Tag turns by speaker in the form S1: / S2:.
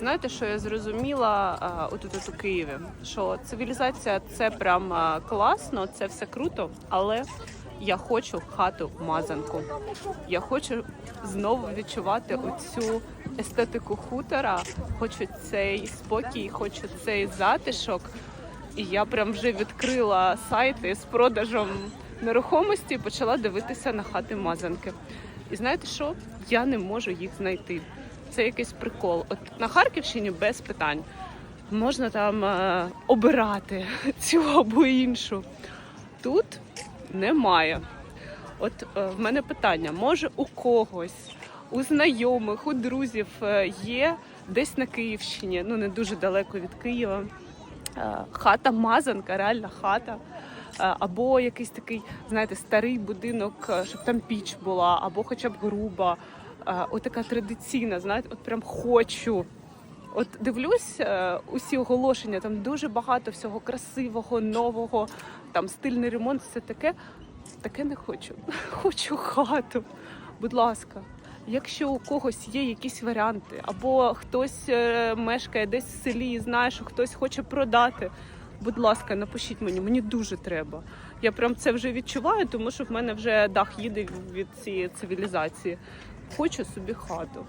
S1: Знаєте, що я зрозуміла от у Києві? Що цивілізація це прям класно, це все круто, але я хочу хату мазанку. Я хочу знову відчувати оцю естетику хутора. Хочу цей спокій, хочу цей затишок. І я прям вже відкрила сайти з продажем нерухомості і почала дивитися на хати мазанки. І знаєте що? Я не можу їх знайти. Це якийсь прикол. От на Харківщині без питань можна там е, обирати цю або іншу. Тут немає. От е, в мене питання: може у когось, у знайомих, у друзів е, є десь на Київщині, ну не дуже далеко від Києва. е, Хата мазанка, реальна хата. Е, Або якийсь такий, знаєте, старий будинок, е, щоб там піч була, або хоча б груба. Е, Отака традиційна, знаєте, от прям хочу. От дивлюсь е, усі оголошення, там дуже багато всього красивого, нового, там стильний ремонт, все таке. Таке не хочу. Хочу хату. Будь ласка, якщо у когось є якісь варіанти, або хтось е, мешкає десь в селі і знає, що хтось хоче продати. Будь ласка, напишіть мені, мені дуже треба. Я прям це вже відчуваю, тому що в мене вже дах їде від цієї цивілізації. Хочу собі хату.